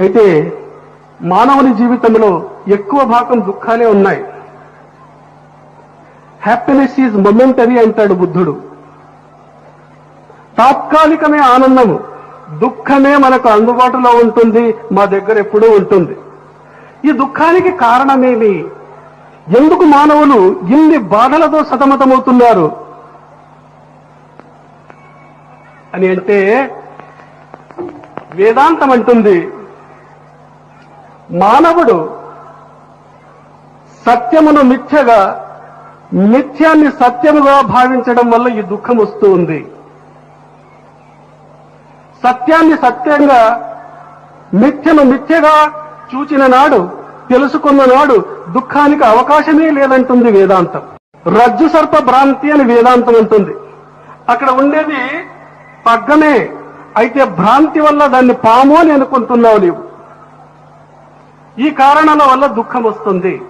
అయితే మానవుని జీవితంలో ఎక్కువ భాగం దుఃఖాలే ఉన్నాయి. హ్యాపీనెస్ ఈజ్ మొమెంటరీ అంటాడు బుద్ధుడు. తాత్కాలికమే ఆనందము దుఃఖమే మనకు అందుబాటులో ఉంటుంది మా దగ్గర ఎప్పుడూ ఉంటుంది. ఈ దుఃఖానికి కారణమేమి? ఎందుకు మానవులు ఇన్ని బాధలతో సతమతమవుతున్నారు? అని అంటే వేదాంతం అంటుంది మానవుడు సత్యమును మిథ్యగా మిథ్యాన్ని సత్యముగా భావించడం వల్ల ఈ దుఃఖం వస్తూ ఉంది. సత్యాన్ని సత్యంగా మిథ్యను మిథ్యగా చూచిన నాడు తెలుసుకున్న నాడు దుఃఖానికి అవకాశమే లేదంటుంది వేదాంతం. రజ్జు సర్ప భ్రాంతి అని వేదాంతం ఉంటుంది అక్కడ ఉండేది పగ్గమే అయితే భ్రాంతి వల్ల దాన్ని పాము అని అనుకుంటున్నావు నీవు. ఈ కారణాల వల్ల దుఃఖం వస్తుంది.